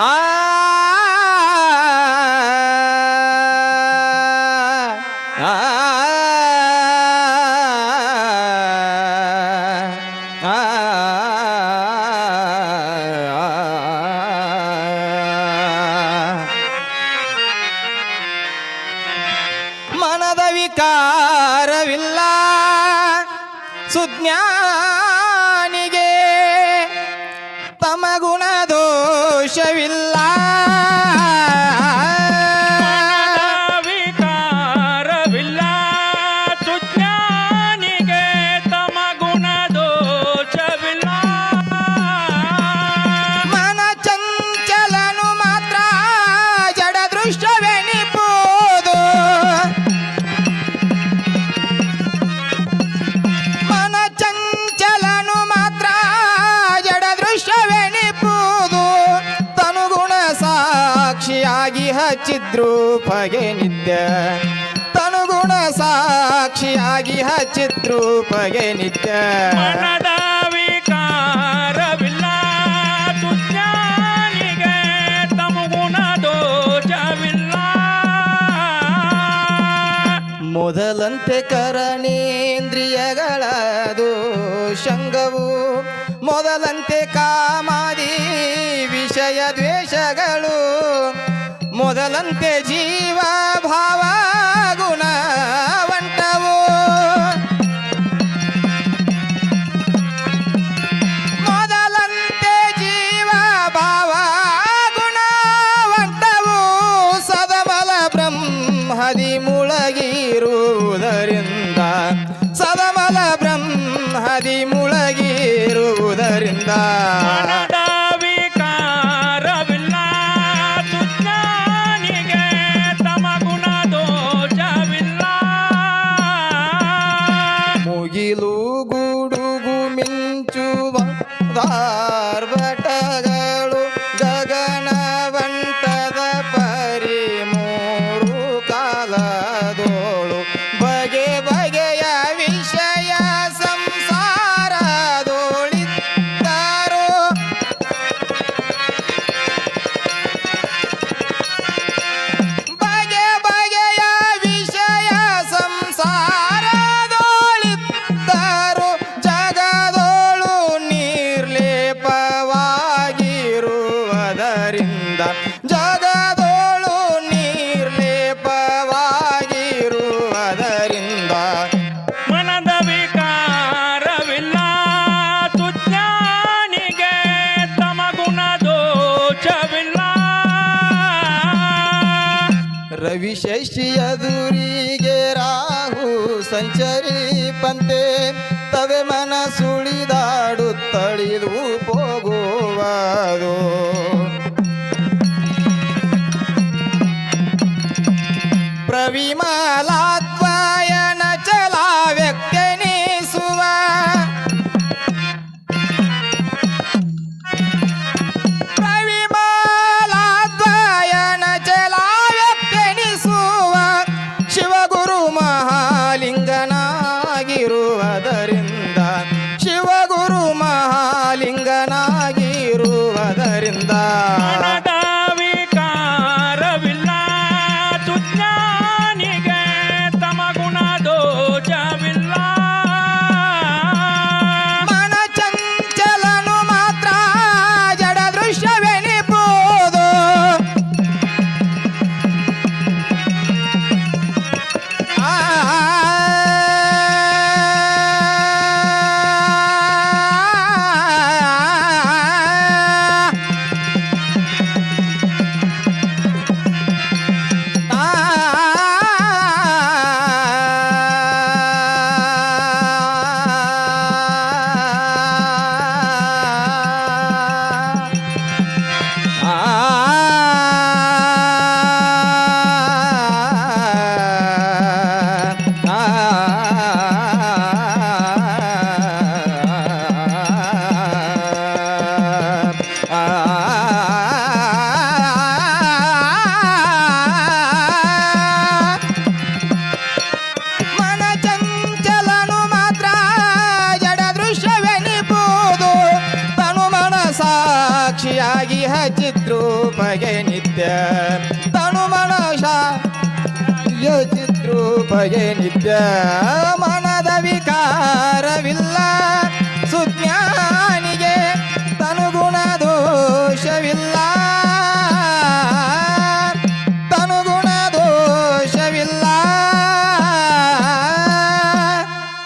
ಆ ಮನದ ವಿಕಾರವಿಲ್ಲ ಸುಜ್ಞಾನ ah, ah. ಸಾಕ್ಷಿಯಾಗಿ ಹಚ್ಚಿದ್ರೂಪಗೆ ನಿತ್ಯ ತನುಗುಣ ಸಾಕ್ಷಿಯಾಗಿ ನಿತ್ಯ ತಮ ಗುಣ ದೋಷವಿಲ್ಲ. ಮೊದಲಂತೆ ಕರಣೇಂದ್ರಿಯಗಳದು ಶಂಗವು ಮೊದಲಂತೆ ಕಾಮಾದಿ ವಿಷಯ ದ್ವೇಷಗಳು ಮೊದಲಂತೆ ಜೀವ ಭಾವ ಗುಣ ವಂಟವೋ. ಮೊದಲಂತೆ ಜೀವ ಭಾವ ಗುಣ ವಂಟವು. ಸದಮಲ ಬ್ರಹ್ಮದಿ ಮುಳಗಿರುವುದರಿಂದ ಸದಮಲ ಬ್ರಹ್ಮದಿ ಮುಳಗಿರುವುದರಿಂದ. दा ರವಿ ದುರಿಗೆ ರಾಹು ರಾಹು ಸಂಚರಿಪಂತೆ ತವೆ ಮನ ಸುಳಿದಾಡುತ್ತಳಿದು ಹೋಗುವುದು. ಪ್ರವಿಮಲಾತ್ವಾಯನ ಸಾಕ್ಷಿಯಾಗಿ ಚಿತ್ರೂಪಗೆ ನಿತ್ಯ. ತನು ಮನ ಚಿತ್ರೂಪಗೆ ನಿತ್ಯ. ಮನದ ವಿಕಾರವಿಲ್ಲ